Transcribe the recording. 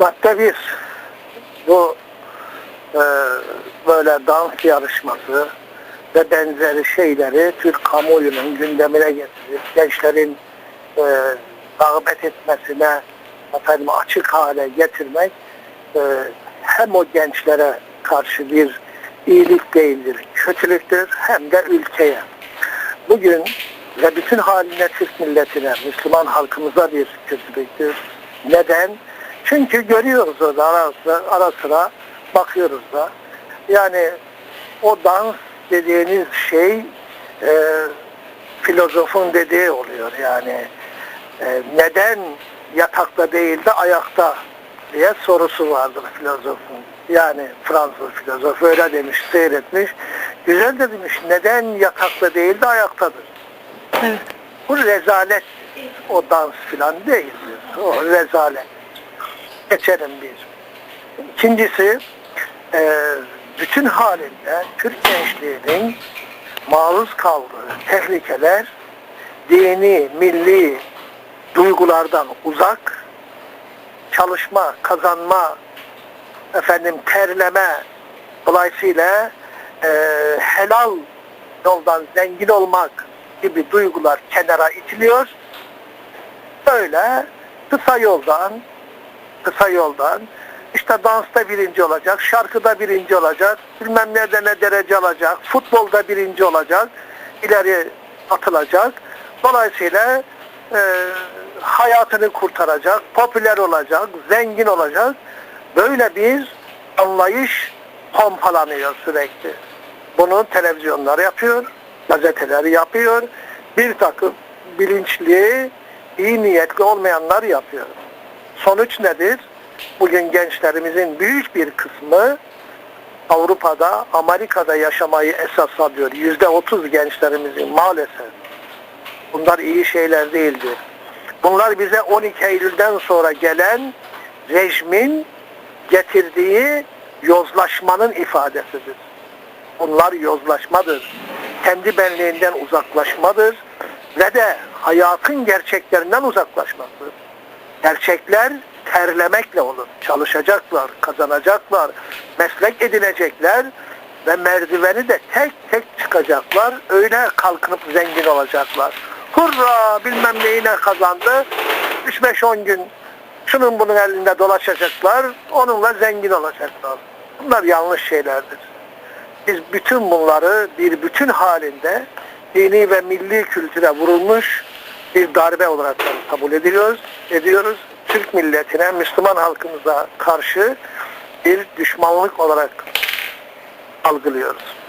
Madde bir, bu e, böyle dans yarışması ve benzeri şeyleri Türk kamuoyunun gündemine getirip gençlerin e, rağbet etmesine efendim, açık hale getirmek e, hem o gençlere karşı bir iyilik değildir, kötülüktür hem de ülkeye. Bugün ve bütün haline Türk milletine, Müslüman halkımıza bir kötülüktür. Neden? Çünkü görüyoruz orada ara sıra, ara sıra bakıyoruz da. Yani o dans dediğiniz şey e, filozofun dediği oluyor yani. E, neden yatakta değil de ayakta diye sorusu vardır filozofun. Yani Fransız filozof öyle demiş, seyretmiş. Güzel de demiş, neden yatakta değil de ayaktadır? Evet. Bu rezalet. O dans filan değildir. O rezalet. Geçelim bir. İkincisi e, bütün halinde Türk gençliğinin maruz kaldığı tehlikeler dini, milli duygulardan uzak çalışma, kazanma, efendim terleme dolayısıyla e, helal yoldan zengin olmak gibi duygular kenara itiliyor. Böyle kısa yoldan kısa yoldan işte dansta birinci olacak, şarkıda birinci olacak, bilmem nerede ne derece alacak, futbolda birinci olacak, ileri atılacak. Dolayısıyla e, hayatını kurtaracak, popüler olacak, zengin olacak. Böyle bir anlayış pompalanıyor sürekli. Bunu televizyonlar yapıyor, gazeteler yapıyor. Bir takım bilinçli, iyi niyetli olmayanlar yapıyor. Sonuç nedir? Bugün gençlerimizin büyük bir kısmı Avrupa'da, Amerika'da yaşamayı esas alıyor. Yüzde otuz gençlerimizin maalesef. Bunlar iyi şeyler değildir. Bunlar bize 12 Eylül'den sonra gelen rejimin getirdiği yozlaşmanın ifadesidir. Bunlar yozlaşmadır. Kendi benliğinden uzaklaşmadır ve de hayatın gerçeklerinden uzaklaşmadır. Gerçekler terlemekle olur. Çalışacaklar, kazanacaklar, meslek edinecekler ve merdiveni de tek tek çıkacaklar. Öyle kalkınıp zengin olacaklar. Hurra bilmem neyine kazandı. 3-5-10 gün şunun bunun elinde dolaşacaklar. Onunla zengin olacaklar. Bunlar yanlış şeylerdir. Biz bütün bunları bir bütün halinde dini ve milli kültüre vurulmuş bir darbe olarak kabul ediyoruz. ediyoruz. Türk milletine, Müslüman halkımıza karşı bir düşmanlık olarak algılıyoruz.